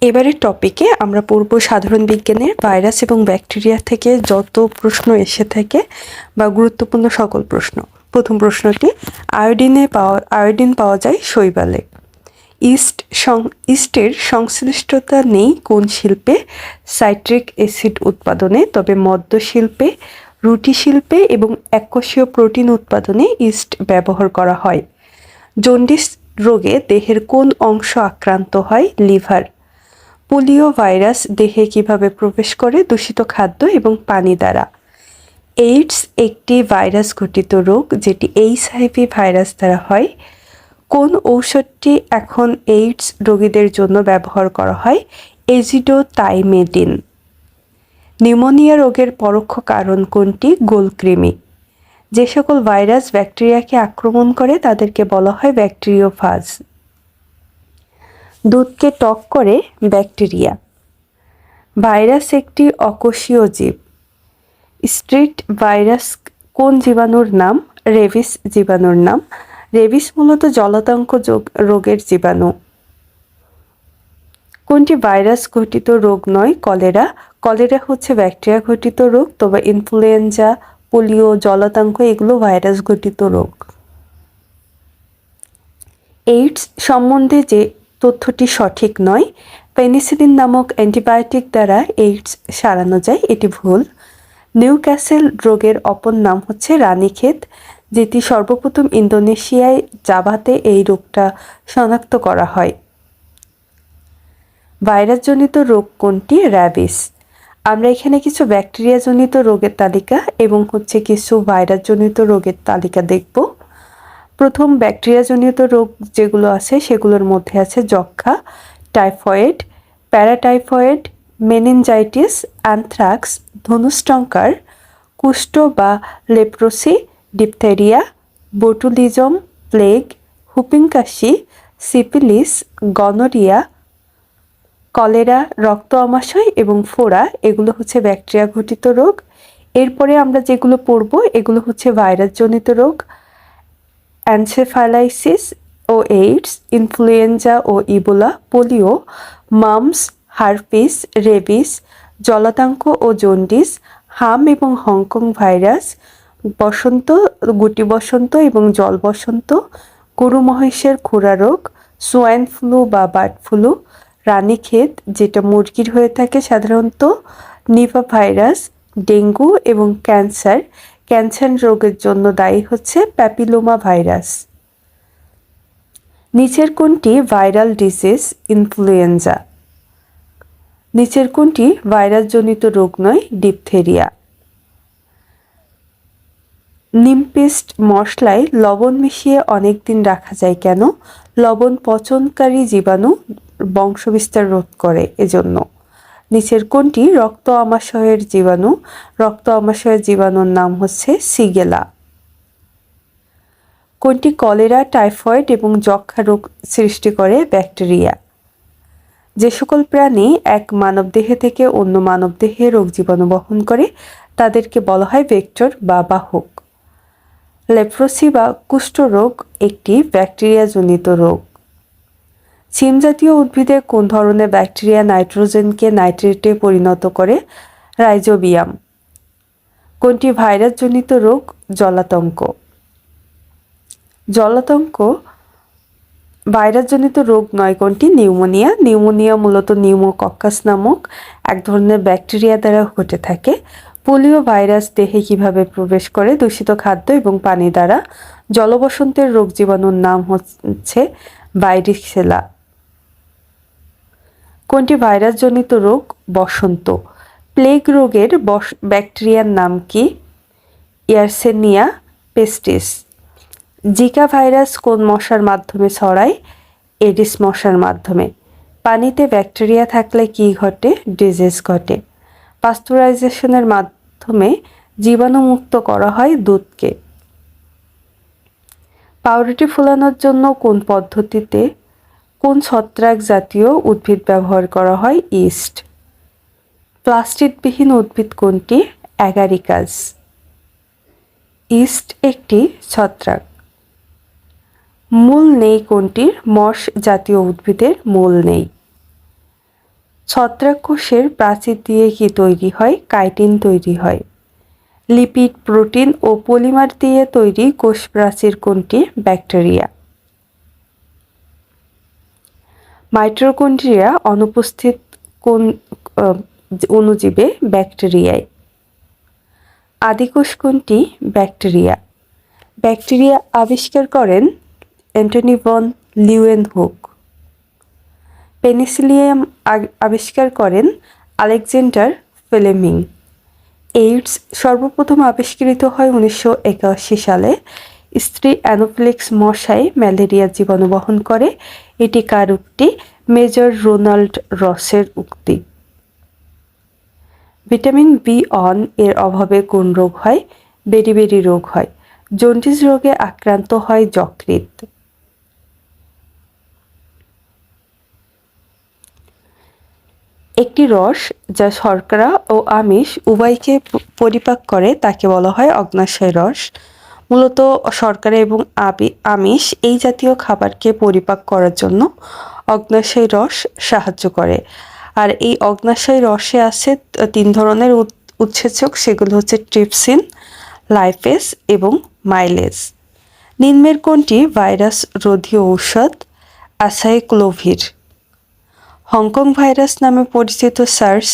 এবারের টপিকে আমরা পূর্ব সাধারণ বিজ্ঞানের ভাইরাস এবং ব্যাকটেরিয়া থেকে যত প্রশ্ন এসে থাকে বা গুরুত্বপূর্ণ সকল প্রশ্ন। প্রথম প্রশ্নটি আয়োডিনে পাওয়া আয়োডিন পাওয়া যায় শৈবালে। ইস্ট সং, ইস্টের সংশ্লিষ্টতা নেই কোন শিল্পে? সাইট্রিক অ্যাসিড উৎপাদনে, তবে মদ্য শিল্পে, রুটি শিল্পে এবং এককোষীয় প্রোটিন উৎপাদনে ইস্ট ব্যবহার করা হয়। জন্ডিস রোগে দেহের কোন অংশ আক্রান্ত হয়? লিভার। পোলিও ভাইরাস দেহে কীভাবে প্রবেশ করে? দূষিত খাদ্য এবং পানি দ্বারা। এইডস একটি ভাইরাস ঘটিত রোগ যেটি এইচআইভি ভাইরাস দ্বারা হয়। কোন ঔষধটি এখন এইডস রোগীদের জন্য ব্যবহার করা হয়? এজিডোতাইমেডিন নিউমোনিয়া রোগের পরোক্ষ কারণ কোনটি? গোলকৃমি যে সকল ভাইরাস ব্যাকটেরিয়াকে আক্রমণ করে, তাদেরকে বলা হয় ব্যাকটেরিওফাজ। দুধকে টক করে ব্যাকটেরিয়া। ভাইরাস একটি অকোষীয় জীব। স্ট্রিট ভাইরাস কোন জীবাণুর নাম? রেভিস জীবাণুর নাম। রেভিস মূলত জলাতঙ্ক রোগের জীবাণু। কোনটি ভাইরাস ঘটিত রোগ নয়? কলেরা। কলেরা হচ্ছে ব্যাকটেরিয়া ঘটিত রোগ, তবে ইনফ্লুয়েঞ্জা, পোলিও, জলাতঙ্ক এগুলো ভাইরাস ঘটিত রোগ। এইডস সম্বন্ধে যে তথ্যটি সঠিক নয়। পেনিসিলিন নামক অ্যান্টিবায়োটিক দ্বারা এইডস সারানো যায়, এটি ভুল। নিউ ক্যাসেল রোগের অপর নাম হচ্ছে রানীক্ষেত যেটি সর্বপ্রথম ইন্দোনেশিয়ায় জাভাতে এই রোগটা শনাক্ত করা হয়। ভাইরাসজনিত রোগ কোনটি? র্যাবিস। আমরা এখানে কিছু ব্যাকটেরিয়াজনিত রোগের তালিকা এবং হচ্ছে কিছু ভাইরাসজনিত রোগের তালিকা দেখব। প্রথম ব্যাকটেরিয়াজনিত রোগ যেগুলো আছে, সেগুলোর মধ্যে আছে যক্ষা টাইফয়েড, প্যারাটাইফয়েড, মেনিনজাইটিস, অ্যানথ্রাক্স ধনুষ্টঙ্কার কুষ্ঠ বা leprosy, diphtheria, botulism, plague whooping কাশি সিপিলিস গনোরিয়া, কলেরা, রক্ত আমাশয় এবং ফোড়া, এগুলো হচ্ছে ব্যাকটেরিয়া ঘটিত রোগ। এরপরে আমরা যেগুলো পড়ব, এগুলো হচ্ছে ভাইরাসজনিত রোগ। অ্যানসেফালাইসিস ও এইডস ইনফ্লুয়েঞ্জা ও Ebola polio mumps herpes rabies জলাতাঙ্ক ও জন্ডিস হাম এবং হংকং ভাইরাস, বসন্ত গুটি বসন্ত এবং জল বসন্ত গরু মহিষের খুরা রোগ সোয়াইন ফ্লু বা বার্ড ফ্লু রানীক্ষেত যেটা মুরগির হয়ে থাকে সাধারণত, নিভা ভাইরাস, ডেঙ্গু এবং ক্যান্সার ক্যান্সার রোগের জন্য দায়ী হচ্ছে প্যাপিলোমা ভাইরাস নিচের কোনটি ভাইরাল ডিজিজ ইনফ্লুয়েঞ্জা। নিচের কোনটি ভাইরাসজনিত রোগ নয়, ডিপথেরিয়া। নিমপেস্ট মশলায় লবণ মিশিয়ে অনেক দিন রাখা যায় কেন? লবণ পচনকারী জীবাণু বংশবিস্তার রোধ করে এজন্য। নিচের কোনটি রক্ত আমাশয়ের জীবাণু। রক্ত আমাশয়ের জীবাণুর নাম হচ্ছে সিগেলা। কোনটি কলেরা, টাইফয়েড এবং যক্ষা রোগ সৃষ্টি করে ব্যাকটেরিয়া। যে সকল প্রাণী এক মানবদেহে থেকে অন্য মানবদেহে রোগ জীবাণু বহন করে, তাদেরকে বলা হয় ভেক্টর বা বাহক। লেপ্রোসি বা কুষ্ঠরোগ একটি ব্যাকটেরিয়াজনিত রোগ। সিম জাতীয় উদ্ভিদে কোন ধরনের ব্যাকটেরিয়া নাইট্রোজেনকে নাইট্রেটে পরিণত করে? রাইজোবিয়াম। কোনটি ভাইরাসজনিত রোগ? জলাতঙ্ক। জলাতঙ্ক ভাইরাসজনিত রোগ নয় কোনটি? নিউমোনিয়া। নিউমোনিয়া মূলত নিউমোকক্কাস নামক এক ধরনের ব্যাকটেরিয়া দ্বারা ঘটে থাকে। পোলিও ভাইরাস দেহে কীভাবে প্রবেশ করে? দূষিত খাদ্য এবং পানি দ্বারা। জলবসন্তের রোগ জীবাণুর নাম হচ্ছে বাইরিক্সেলা কোনটি ভাইরাসজনিত রোগ বসন্ত। প্লেগ রোগের বস ব্যাকটেরিয়ার নাম কি? ইয়ারসেনিয়া পেস্টিস। জিকা ভাইরাস কোন মশার মাধ্যমে ছড়ায়? এডিস মশার মাধ্যমে। পানিতে ব্যাকটেরিয়া থাকলে কি ঘটে? ডিজিজ ঘটে। পাস্তুরাইজেশনের মাধ্যমে জীবাণুমুক্ত করা হয় দুধকে। পাউরুটি ফোলানোর জন্য কোন পদ্ধতিতে ছত্রাক জাতীয় উদ্ভিদ ব্যবহার করা হয়? ইস্ট। প্লাস্টিকবিহীন উদ্ভিদ কোনটি? অ্যাগারিকাস। ইস্ট একটি ছত্রাক। মূল নেই কোনটির? মশ জাতীয় উদ্ভিদের মূল নেই। ছত্রাক কোষের প্রাচীর দিয়ে কি তৈরি হয়? কাইটিন তৈরি হয়। লিপিড, প্রোটিন ও পলিমার দিয়ে তৈরি কোষ প্রাচীর কোনটি? ব্যাকটেরিয়া। মাইট্রোকন্ড্রিয়া অনুপস্থিত কোন অণুজীবে ব্যাকটেরিয়ায়? আদিকোষ কোনটি? ব্যাকটেরিয়া। ব্যাকটেরিয়া আবিষ্কার করেন Antonie van Leeuwenhoek penicillium আবিষ্কার করেন আলেকজান্ডার ফেলেমিং। এইডস সর্বপ্রথম আবিষ্কৃত হয় উনিশশো একাশি সালে স্ত্রী অ্যানোফ্লিক্স মশাই ম্যালেরিয়া জীবাণু বহন করে। এটি কার উক্তি? মেজর রোনাল্ড রসের উক্তি। ভিটামিন বি অন এর অভাবে কোন রোগ হয়? বেরি রোগ হয়। জন্ডিস রোগে আক্রান্ত হয় যকৃত একটি রস যা শর্করা ও আমিষ উভয়কে পরিপাক করে, তাকে বলা হয় অগ্নাশয় রস। মূলত শর্করা এবং আমিষ এই জাতীয় খাবারকে পরিপাক করার জন্য অগ্নাশয় রস সাহায্য করে। আর এই অগ্নাশয় রসে আছে তিন ধরনের উৎসেচক, সেগুলো হচ্ছে ট্রিপসিন, লাইফেস এবং মাইলেজ। নিম্নের কোনটি? ভাইরাস রোধী ঔষধ আসাইক্লোভির হংকং ভাইরাস নামে পরিচিত সার্স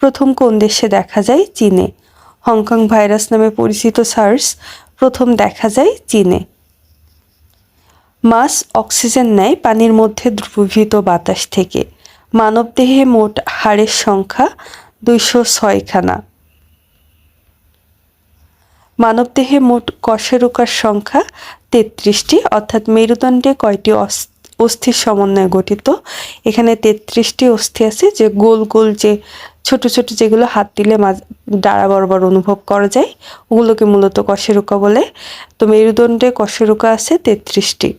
প্রথম কোন দেশে দেখা যায়? চীনে। হংকং ভাইরাস নামে পরিচিত সার্স প্রথম দেখা যায় চীনে। মাস অক্সিজেন নেয় পানির মধ্যে দ্রবীভূত বাতাস থেকে। মানবদেহে মোট হাড়ের সংখ্যা দুইশো ছয়খানা। মানবদেহে মোট কশেরুকার সংখ্যা তেত্রিশটি, অর্থাৎ মেরুদণ্ডে কয়টি অস্থির সমন্বয়ে গঠিত। এখানে তেত্রিশটি অস্থি আছে যে গোল গোল যে ছোট ছোট যেগুলো হাত দিলে মাঝ ডাড়া বরাবর অনুভব করা যায়, ওগুলোকে মূলত কশেরুকা বলে। তো মেরুদণ্ডে কশেরুকা আছে তেত্রিশটি।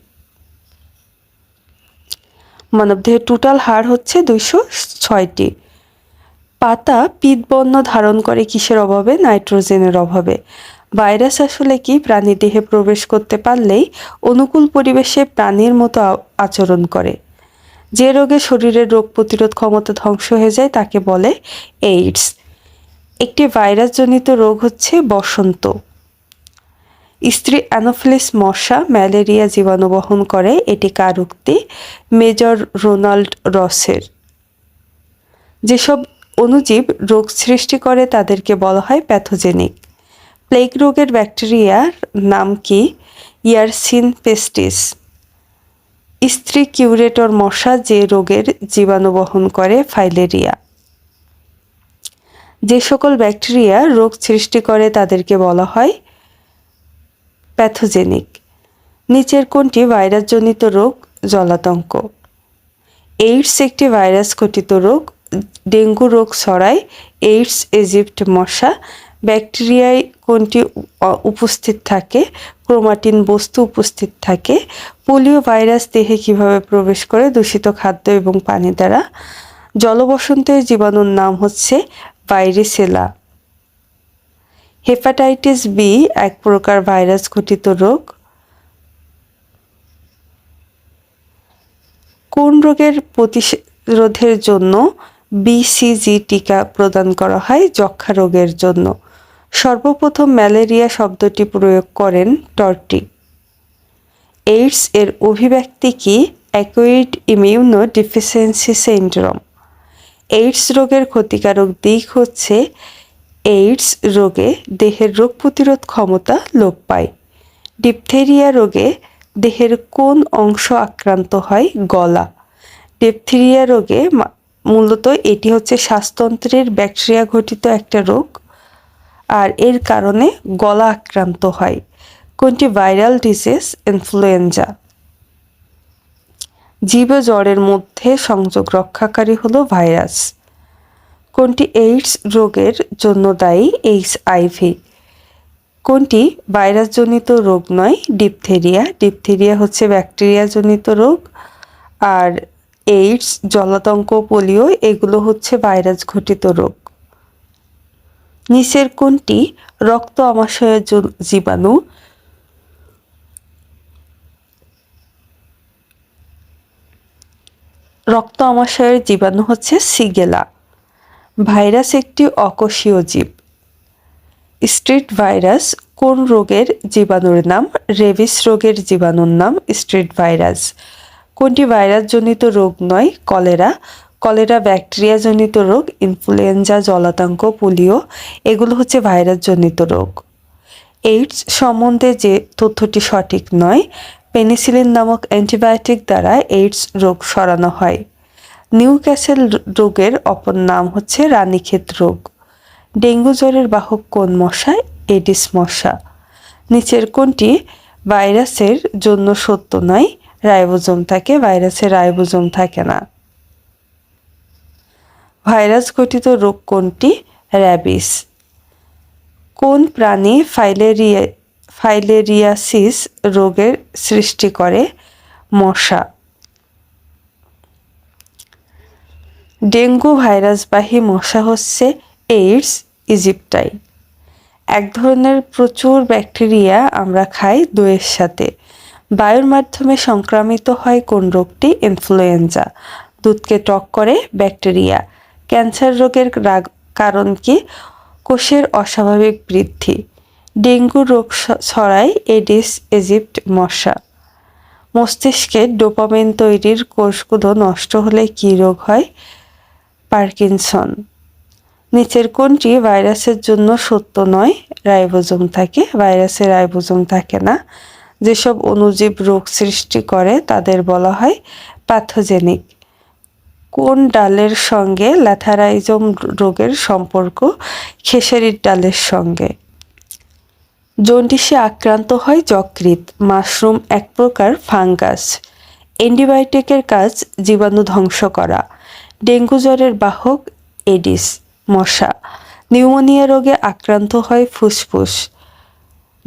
মানবদেহের টোটাল হাড় হচ্ছে দুইশো ছয়টি। পাতা পিতবর্ণ ধারণ করে কিসের অভাবে? নাইট্রোজেনের অভাবে। ভাইরাস আসলে কি? প্রাণী দেহে প্রবেশ করতে পারলেই অনুকূল পরিবেশে প্রাণীর মতো আচরণ করে। যে রোগে শরীরের রোগ প্রতিরোধ ক্ষমতা ধ্বংস হয়ে যায় তাকে বলে এইডস। একটি ভাইরাসজনিত রোগ হচ্ছে বসন্ত। স্ত্রী অ্যানোফিলিস মশা ম্যালেরিয়া জীবাণু বহন করে, এটি কার উক্তি? মেজর রোনাল্ড রসের। যেসব অণুজীব রোগ সৃষ্টি করে তাদেরকে বলা হয় প্যাথোজেনিক। প্লেগ রোগের ব্যাকটেরিয়ার নাম কি? ইয়ারসিন পেস্টিস। স্ত্রী কিউরেটর মশা যে রোগের জীবাণু বহন করে ফাইলেরিয়া। যে সকল ব্যাকটেরিয়া রোগ সৃষ্টি করে তাদেরকে বলা হয় প্যাথোজেনিক। নিচের কোনটি ভাইরাসজনিত রোগ? জলাতঙ্ক। এইডস একটি ভাইরাস ঘটিত রোগ। ডেঙ্গু রোগ ছড়ায়। এইডস, ইজিপ্ট মশা ব্যাকটেরিয়ায় কোনটি উপস্থিত থাকে, ক্রোমাটিন বস্তু উপস্থিত থাকে, পোলিও ভাইরাস দেহে কীভাবে প্রবেশ করে, দূষিত খাদ্য এবং পানি দ্বারা, জলবসন্তের জীবাণুর নাম হচ্ছে ভাইরিসেলা। হেপাটাইটিস বি এক প্রকার ভাইরাস ঘটিত রোগ। কোন রোগের প্রতিরোধের জন্য বিসিজি টিকা প্রদান করা হয় যক্ষা রোগের জন্য? সর্বপ্রথম ম্যালেরিয়া শব্দটি প্রয়োগ করেন টর্টি। এইডস এর অভিব্যক্তি কি? Acquired immuno deficiency syndrome. AIDS রোগের ক্ষতিকারক দিক হচ্ছে এইডস রোগে দেহের রোগ প্রতিরোধ ক্ষমতা লোপ পায়। ডিপথেরিয়া রোগে দেহের কোন অংশ আক্রান্ত হয়? গলা। ডিপথেরিয়া রোগে মূলত এটি হচ্ছে শ্বাসতন্ত্রের ব্যাকটেরিয়া ঘটিত একটা রোগ। আর এর কারণে গলা আক্রান্ত হয়। কোনটি ভাইরাল ডিজিজ ইনফ্লুয়েঞ্জা? জীব জ্বরের মধ্যে সংযোগ রক্ষাকারী হলো ভাইরাস। কোনটি এইডস রোগের জন্য দায়ী এইচ আইভি কোনটি ভাইরাসজনিত রোগ নয়, ডিপথেরিয়া? ডিপথেরিয়া হচ্ছে ব্যাকটেরিয়াজনিত রোগ। আর এইডস, জলাতঙ্ক, পোলিও, এগুলো হচ্ছে ভাইরাস ঘটিত রোগ। নিচের কোনটি রক্ত আমাশয়ের জীবাণু। রক্ত আমাশয়ের জীবাণু হচ্ছে সিগেলা, ভাইরাস একটি অকোষীয় জীব। স্ট্রিট ভাইরাস কোন রোগের জীবাণুর নাম? রেবিস রোগের জীবাণুর নাম স্ট্রিট ভাইরাস। কোনটি ভাইরাসজনিত রোগ নয়? কলেরা। কলেরা ব্যাকটেরিয়াজনিত রোগ, ইনফ্লুয়েঞ্জা, জলাতঙ্ক, পোলিও, এগুলো হচ্ছে ভাইরাসজনিত রোগ। এইডস সম্বন্ধে যে তথ্যটি সঠিক নয়, পেনিসিলিন নামক অ্যান্টিবায়োটিক দ্বারা এইডস রোগ সরানো হয়। নিউ ক্যাসেল রোগের অপর নাম হচ্ছে রানীক্ষেত রোগ। ডেঙ্গু জ্বরের বাহক কোন মশা এডিস মশা। নিচের কোনটি? ভাইরাসের জন্য সত্য নয়, রাইবোজোম থাকে, ভাইরাসের রাইবোজোম থাকে না। ভাইরাস গঠিত রোগ কোনটি? র্যাবিস। কোন প্রাণী ফাইলেরিয়া, ফাইলেরিয়াসিস রোগের সৃষ্টি করে? মশা। ডেঙ্গু ভাইরাসবাহী মশা হচ্ছে এইডস, ইজিপ্টাই। এক ধরনের প্রচুর ব্যাকটেরিয়া আমরা খাই দইয়ের সাথে। বায়ুর মাধ্যমে সংক্রামিত হয় কোন রোগটি? ইনফ্লুয়েঞ্জা। দুধকে টক করে ব্যাকটেরিয়া। ক্যান্সার রোগের কারণ কি? কোষের অস্বাভাবিক বৃদ্ধি। ডেঙ্গু রোগ ছড়ায় এডিস এজিপ্ট মশা। মস্তিষ্কে ডোপামিন তৈরির কোষগুলো নষ্ট হলে কী রোগ হয়? পার্কিনসন। নিচের কোনটি ভাইরাসের জন্য সত্য নয়, রাইবোজোম থাকে। ভাইরাসের রাইবোজোম থাকে না। যেসব অণুজীব রোগ সৃষ্টি করে তাদের বলা হয় প্যাথোজেনিক। কোন ডালের সঙ্গে ল্যাথারাইজম রোগের সম্পর্ক? খেসারির ডালের সঙ্গে। জন্ডিসে আক্রান্ত হয় যকৃত মাশরুম এক প্রকার ফাঙ্গাস। অ্যান্টিবায়োটিকের কাজ, জীবাণু ধ্বংস করা। ডেঙ্গু জ্বরের বাহক, এডিস, মশা। নিউমোনিয়া রোগে আক্রান্ত হয় ফুসফুস।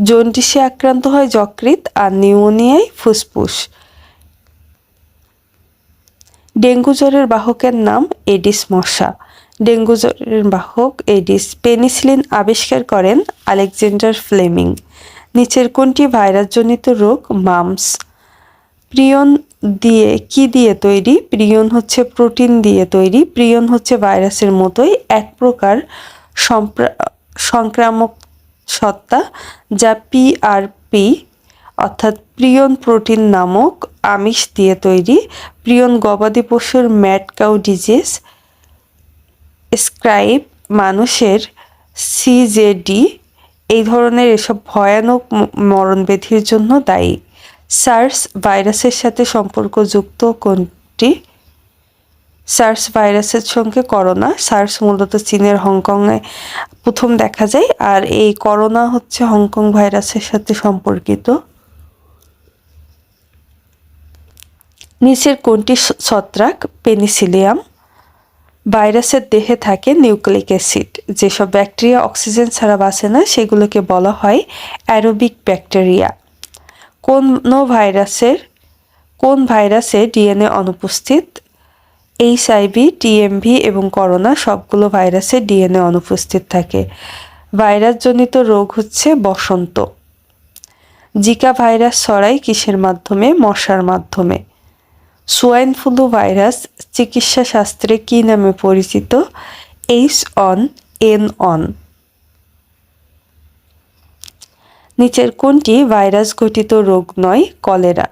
জন্ডিসে আক্রান্ত হয় যকৃত আর নিউমোনিয়ায় ফুসফুস। ডেঙ্গু জ্বরের বাহকের নাম এডিস মশা। ডেঙ্গু জ্বরের বাহক এডিস পেনিসিলিন আবিষ্কার করেন আলেকজান্ডার ফ্লেমিং। নিচের কোনটি ভাইরাসজনিত রোগ? মামস। প্রিয়ন দিয়ে কি দিয়ে তৈরি? প্রিয়ন হচ্ছে প্রোটিন দিয়ে তৈরি। প্রিয়ন হচ্ছে ভাইরাসের মতোই এক প্রকার সংক্রামক সত্তা যা পিআরপি অর্থাৎ প্রিয়ন প্রোটিন নামক আমিষ দিয়ে তৈরি প্রিয়ন গবাদি পশুর ম্যাট কাউ ডিজিজ স্ক্রাইব মানুষের সিজেডি এই ধরনের এসব ভয়ানক মরণব্যাধির জন্য দায়ী। সার্স ভাইরাসের সাথে সম্পর্কযুক্ত কোনটি? সার্স ভাইরাসের সঙ্গে করোনা। সার্স মূলত চীনের হংকংয়ে প্রথম দেখা যায়। আর এই করোনা হচ্ছে হংকং ভাইরাসের সাথে সম্পর্কিত। নিচের কোনটি ছত্রাক? পেনিসিলিয়াম। ভাইরাসের দেহে থাকে নিউক্লিক অ্যাসিড। যেসব ব্যাকটেরিয়া অক্সিজেন ছাড়া বাঁচে না, সেগুলোকে বলা হয় অ্যারোবিক ব্যাকটেরিয়া। কোন ভাইরাসের কোন ভাইরাসে ডিএনএ অনুপস্থিত? এইচআইভি টিএমভি এবং করোনা, সবগুলো ভাইরাসে ডিএনএ অনুপস্থিত থাকে। ভাইরাসজনিত রোগ হচ্ছে বসন্ত। জিকা ভাইরাস ছড়ায় কিসের মাধ্যমে? মশার মাধ্যমে। সোয়াইন ফ্লু ভাইরাস চিকিৎসা শাস্ত্রে কী নামে পরিচিত এইচ অন এন অন নিচের কোনটি ভাইরাস ঘটিত রোগ নয় কলেরা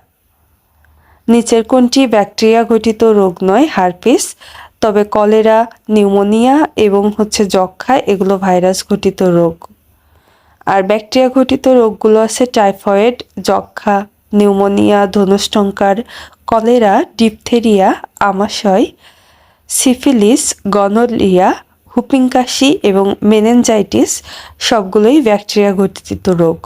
নিচের কোনটি ব্যাকটেরিয়া ঘটিত রোগ নয় হারপিস তবে কলেরা নিউমোনিয়া এবং হচ্ছে যক্ষা এগুলো ভাইরাস ঘটিত রোগ আর ব্যাকটেরিয়া ঘটিত রোগগুলো আছে টাইফয়েড যক্ষা নিউমোনিয়া ধনুষ্টঙ্কার কলেরা, ডিপথেরিয়া, আমাশয়, সিফিলিস, গনোলিয়া হুপিং কাশি এবং মেনেঞ্জাইটিস সবগুলোই ব্যাকটেরিয়া ঘটিত রোগ।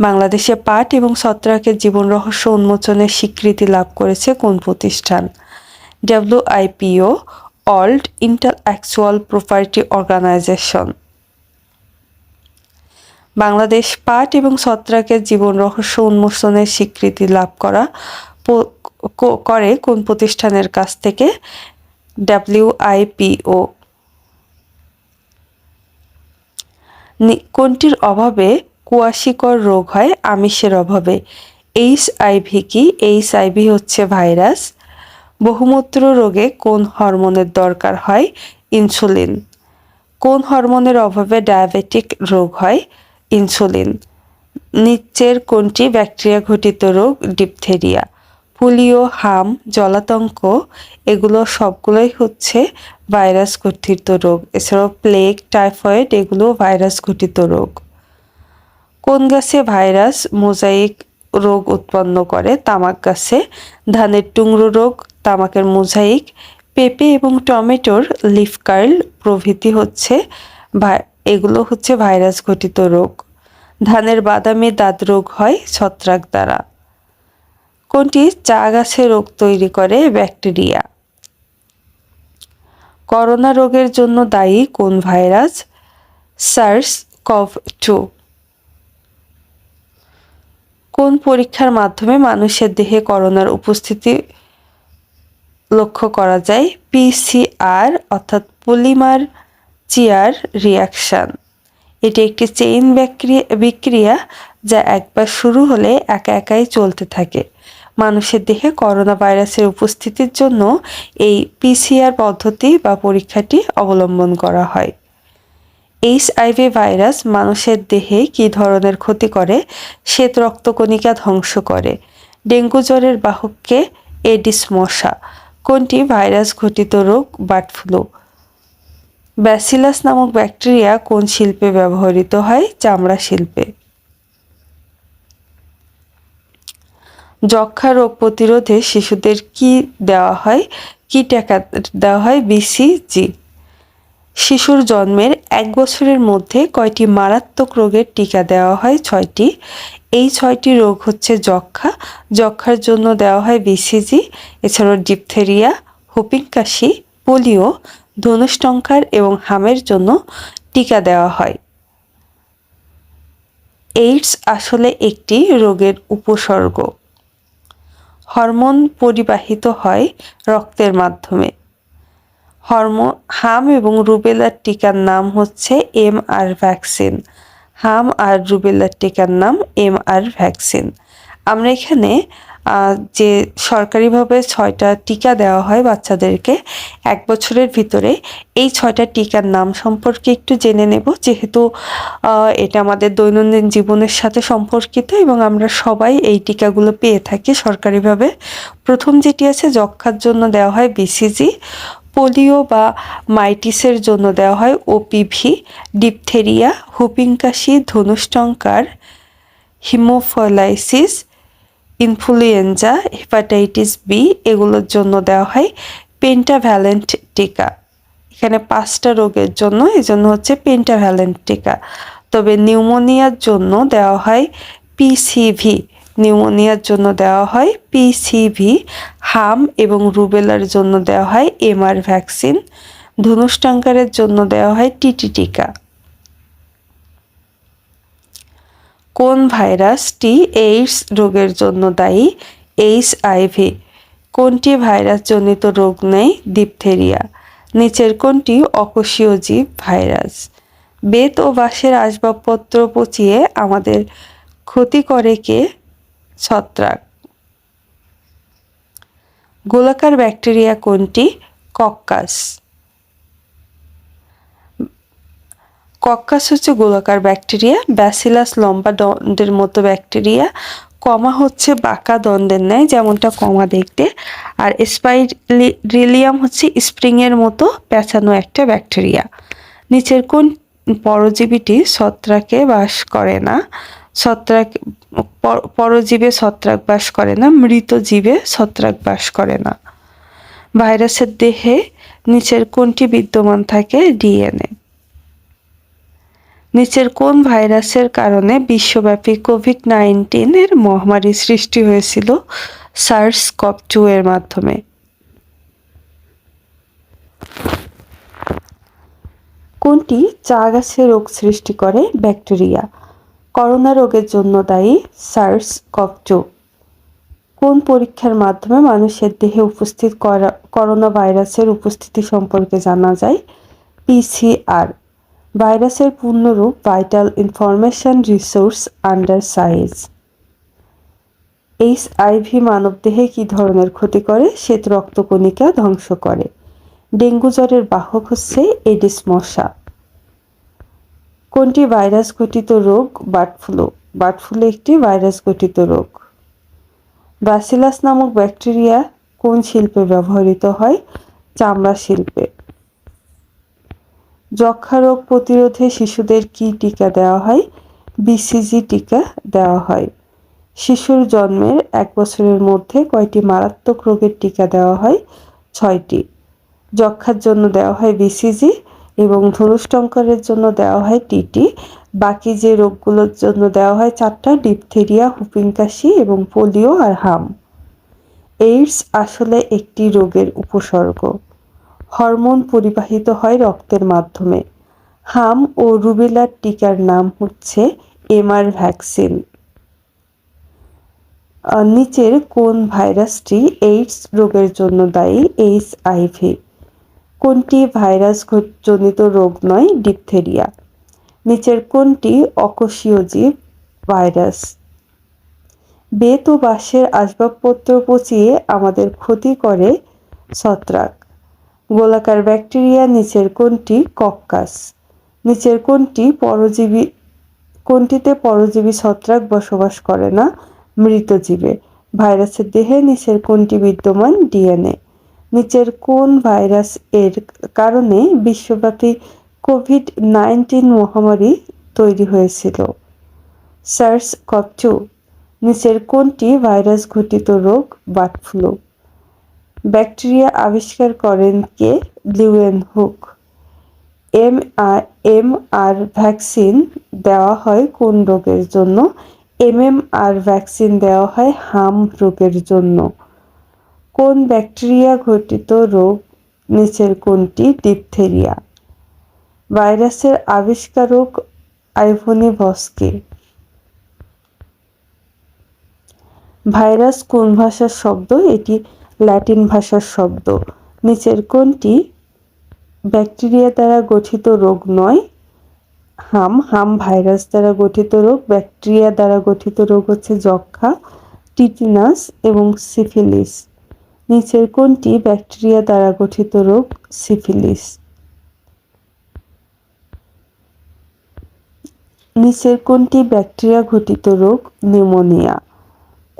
বাংলাদেশে পাট এবং ছত্রাকের জীবন রহস্য উন্মোচনের স্বীকৃতি লাভ করেছে কোন প্রতিষ্ঠান? WIPO world intellectual property organisation. Bangladesh পাট এবং ছত্রাকের জীবন রহস্য উন্মোচনের স্বীকৃতি লাভ করা করে কোন প্রতিষ্ঠানের কাছ থেকে? ডাব্লিউআইপিও কোনটির অভাবে কুয়াশিকর রোগ হয়? আমিষের অভাবে। এইচ আইভি কি? এইচ আইভি হচ্ছে ভাইরাস। বহুমূত্র রোগে কোন হরমোনের দরকার হয়? ইনসুলিন। কোন হরমোনের অভাবে ডায়াবেটিক রোগ হয়? ইনসুলিন। নিচের কোনটি ব্যাকটেরিয়া ঘটিত রোগ? ডিপথেরিয়া। পোলিও, হাম, জলাতঙ্ক, এগুলো সবগুলোই হচ্ছে ভাইরাস ঘটিত রোগ। এছাড়াও প্লেগ, টাইফয়েড, এগুলো ভাইরাস ঘটিত রোগ। কোন গাছে ভাইরাস মোজাইক রোগ উৎপন্ন করে? তামাক গাছে ধানের টুংরো রোগ, তামাকের মোজাইক, পেঁপে এবং টমেটোর লিফ কার্ল প্রভৃতি হচ্ছে এগুলো হচ্ছে ভাইরাস ঘটিত রোগ। ধানের বাদামে দাঁত রোগ হয় ছত্রাক দ্বারা। কোনটি? চা গাছে রোগ তৈরি করে ব্যাকটেরিয়া। করোনা রোগের জন্য দায়ী কোন ভাইরাস? SARS gov two. কোন পরীক্ষার মাধ্যমে মানুষের দেহে করোনার উপস্থিতি লক্ষ্য করা যায়? পিসিআর অর্থাৎ পলিমার চিয়ার রিয়াকশান। এটি একটি চেইন বিক্রিয়া যা একবার শুরু হলে একা একাই চলতে থাকে। মানুষের দেহে করোনা ভাইরাসের উপস্থিতির জন্য এই পিসিআর পদ্ধতি বা পরীক্ষাটি অবলম্বন করা হয়। এইচআইভি ভাইরাস মানুষের দেহে কী ধরনের ক্ষতি করে? শ্বেত রক্তকণিকা ধ্বংস করে। ডেঙ্গু জ্বরের বাহককে এডিস মশা কোনটি ভাইরাস ঘটিত রোগ বার্ড ফ্লু? ব্যাসিলাস নামক ব্যাকটেরিয়া কোন শিল্পে ব্যবহৃত হয়? চামড়া শিল্পে। যক্ষা রোগ প্রতিরোধে শিশুদের কি দেওয়া হয়? কি টেকা দেওয়া হয়? বিসিজি শিশুর জন্মের এক বছরের মধ্যে কয়টি মারাত্মক রোগের টিকা দেওয়া হয়? ছয়টি। এই ছয়টি রোগ হচ্ছে যক্ষা যক্ষার জন্য দেওয়া হয় বিসিজি এছাড়াও ডিপথেরিয়া, হুপিং কাশি, পোলিও ধনুষ্টঙ্কার এবং হামের জন্য টিকা দেওয়া হয়। এইডস আসলে একটি রোগের উপসর্গ। হরমোন পরিবাহিত হয় রক্তের মাধ্যমে। হরমো, হাম এবং রুবেলার টিকার নাম হচ্ছে এম আর ভ্যাকসিন। হাম আর রুবেলার টিকার নাম এম আর ভ্যাকসিন। আমরা এখানে যে সরকারিভাবে ছয়টা টিকা দেওয়া হয় বাচ্চাদেরকে, এক বছরের ভিতরে, এই ছয়টা টিকার নাম সম্পর্কে একটু জেনে নেব। যেহেতু এটা আমাদের দৈনন্দিন জীবনের সাথে সম্পর্কিত এবং আমরা সবাই এই টিকাগুলো পেয়ে থাকি সরকারিভাবে। প্রথম যেটি আছে যক্ষার জন্য দেওয়া হয় বিসিজি পোলিও বা মাইটিসের জন্য দেওয়া হয় ওপিভি ডিপথেরিয়া, হুপিং কাশি ধনুষ্টঙ্কার হিমোফলাইসিস ইনফ্লুয়েঞ্জা, হেপাটাইটিস বি এগুলোর জন্য দেওয়া হয় পেন্টাভ্যালেন্ট টিকা। এখানে পাঁচটা রোগের জন্য এই জন্য হচ্ছে পেন্টাভ্যালেন্ট টিকা। তবে নিউমোনিয়ার জন্য দেওয়া হয় পিসিভি নিউমোনিয়ার জন্য দেওয়া হয় পিসিভি হাম এবং রুবেলার জন্য দেওয়া হয় এমআর ভ্যাকসিন ধনুষ্টাঙ্কারের জন্য দেওয়া হয় টিটি টিকা। কোন ভাইরাসটি এইডস রোগের জন্য দায়ী? এইচ আইভি কোনটি ভাইরাসজনিত রোগ নেই? ডিপথেরিয়া। নিচের কোনটি অকোষীয় জীব ভাইরাস? বেত ও বাঁশের আসবাবপত্র পচিয়ে আমাদের ক্ষতি করে কে? ছত্রাক। গোলাকার ব্যাকটেরিয়া কোনটি? কক্কাস। কক্কাস হচ্ছে গোলাকার ব্যাকটেরিয়া, ব্যাসিলাস লম্বা দণ্ডের মতো ব্যাকটেরিয়া, কমা হচ্ছে বাঁকা দণ্ডের ন্যায়, যেমনটা কমা দেখতে, আর স্পাইরিলিয়াম হচ্ছে স্প্রিংয়ের মতো পেঁচানো একটা ব্যাকটেরিয়া। নিচের কোন পরজীবীটি ছত্রাকে বাস করে না? ছত্রাক পরজীবে ছত্রাক বাস করে না, মৃত জীবে ছত্রাক বাস করে না। ভাইরাসের দেহে নিচের কোনটি বিদ্যমান থাকে? ডিএনএ। নিচের কোন ভাইরাসের কারণে বিশ্বব্যাপী কোভিড নাইন্টিনের মহামারী সৃষ্টি হয়েছিল সার্স কপ টু এর মাধ্যমে? কোনটি চা গাছে রোগ সৃষ্টি করে? ব্যাকটেরিয়া। করোনা রোগের জন্য দায়ী সার্স কপ টু। কোন পরীক্ষার মাধ্যমে মানুষের দেহে উপস্থিত করোনা ভাইরাসের উপস্থিতি সম্পর্কে জানা যায়? পিসিআর ভাইরাসের পূর্ণরূপ vital information resource under size. H IV মানবদেহে কী ধরনের ক্ষতি করে? শ্বেত রক্তকণিকা ধ্বংস করে। ডেঙ্গু জ্বরের বাহক হচ্ছে এডিস মশা। কোনটি ভাইরাস ঘটিত রোগ? Bird flu. বার্ড ফ্লু একটি ভাইরাস ঘটিত রোগ। ব্রাসিলাস নামক ব্যাকটেরিয়া কোন শিল্পে ব্যবহৃত হয়? চামড়া শিল্পে। যক্ষা রোগ প্রতিরোধে শিশুদের কি টিকা দেওয়া হয়? বিসিজি টিকা দেওয়া হয়। শিশুর জন্মের এক বছরের মধ্যে কয়টি মারাত্মক রোগের টিকা দেওয়া হয়? ছয়টি। যক্ষার জন্য দেওয়া হয় বিসিজি এবং ধনুষ্টঙ্করের জন্য দেওয়া হয় টিটি বাকি যে রোগগুলোর জন্য দেওয়া হয় চারটা, ডিপথেরিয়া হুপিং কাশি এবং পোলিও আর হাম। এইডস আসলে একটি রোগের উপসর্গ। হরমোন পরিবাহিত হয় রক্তের মাধ্যমে। হাম ও রুবেলার টিকার নাম হচ্ছে এমআর ভ্যাকসিন। নিচের কোন ভাইরাসটি এইডস রোগের জন্য দায়ী এইচ আইভি কোনটি ভাইরাস জনিত রোগ নয়, ডিপথেরিয়া? নিচের কোনটি অকোষীয় জীব, ভাইরাস? বেত ও বাঁশের আসবাবপত্র পচিয়ে আমাদের ক্ষতি করে ছত্রাক। গোলাকার ব্যাকটেরিয়া, নিচের কোনটি কক্কাস। নিচের কোনটি পরজীবী কোনটিতে পরজীবী ছত্রাক বসবাস করে না মৃতজীবে ভাইরাসের দেহে নিচের কোনটি বিদ্যমান ডিএনএ। নিচের কোন ভাইরাস এর কারণে বিশ্বব্যাপী কোভিড নাইন্টিন মহামারী তৈরি হয়েছিল। সার্স কপটু নিচের কোনটি ভাইরাস ঘটিত রোগ, বার্ড ফ্লু। ব্যাকটেরিয়া আবিষ্কার করেন কে? Leeuwenhoek. M R M R vaccine দেওয়া হয় কোন রোগের জন্য? এম এম আর ভ্যাকসিন দেওয়া হয় হাম রোগের জন্য। কোন ব্যাকটেরিয়া ঘটিত রোগ? নিচের কোনটি? ডিপথেরিয়া। ভাইরাসের আবিষ্কারক আইভনি ভস্কে ভাইরাস কোন ভাষার শব্দ? এটি ল্যাটিন ভাষার শব্দ। নিচের কোনটি ব্যাকটেরিয়া দ্বারা গঠিত রোগ নয়, হাম হাম ভাইরাস দ্বারা গঠিত রোগ, ব্যাকটেরিয়া দ্বারা গঠিত রোগ হচ্ছে যক্ষা টিটিনাস এবং সিফিলিস। নিচের কোনটি ব্যাকটেরিয়া দ্বারা গঠিত রোগ, সিফিলিস। নিচের কোনটি ব্যাকটেরিয়া ঘটিত রোগ, নিউমোনিয়া।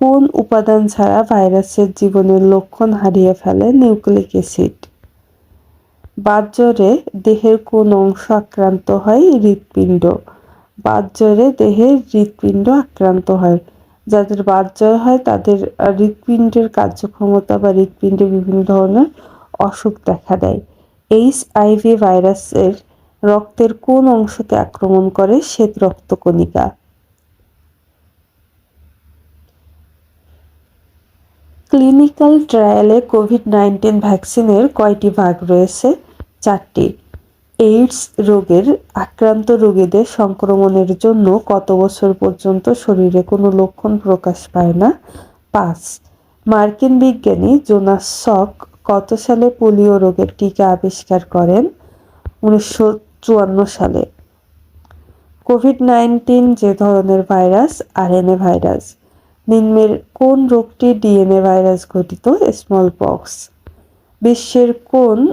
কোন উপাদান ছাড়া ভাইরাসের জীবনের লক্ষণ হারিয়ে ফেলে নিউক্লিক অ্যাসিড? বাতজ্বরে দেহের কোন অংশ আক্রান্ত হয়? হৃৎপিণ্ড। বাতজ্বরে দেহের হৃৎপিণ্ড আক্রান্ত হয়। যাদের বাতজ্বর হয়, তাদের হৃৎপিণ্ডের কার্যক্ষমতা বা হৃৎপিণ্ডে বিভিন্ন ধরনের অসুখ দেখা দেয়। এইচ আইভি ভাইরাসের রক্তের কোন অংশতে আক্রমণ করে? শ্বেত রক্তকণিকা। ক্লিনিক্যাল ট্রায়ালে কোভিড নাইন্টিন ভ্যাকসিনের কয়টি ভাগ রয়েছে? চারটি। এইডস রোগের আক্রান্ত রোগীদের সংক্রমণের জন্য কত বছর পর্যন্ত শরীরে কোনো লক্ষণ প্রকাশ পায় না? পাঁচ। মার্কিন বিজ্ঞানী জোনাস সক কত সালে পোলিও রোগের টিকা আবিষ্কার করেন? উনিশশো চুয়ান্ন সালে। কোভিড নাইন্টিন যে ধরনের ভাইরাস, আরএনএ ভাইরাস। নিম্নের কোন রোগটি ডিএনএ ভাইরাস ঘটিত স্মল পক্স বিশ্বের কোন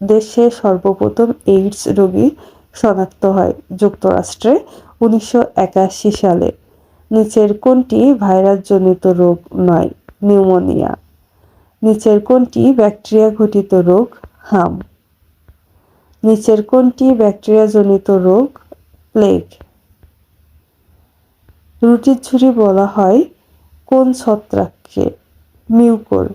দেশে সর্বপ্রথম এইডস রোগী শনাক্ত হয়? যুক্তরাষ্ট্রে, উনিশশো একাশি সালে। নিচের কোনটি ভাইরাসজনিত রোগ নয়? নিউমোনিয়া। নিচের কোনটি ব্যাকটেরিয়া ঘটিত রোগ? হাম। নিচের কোনটি ব্যাকটেরিয়াজনিত রোগ? প্লেগ। রুটির ঝুড়ি বলা হয় কোন ছত্রাককে? মিউকোর।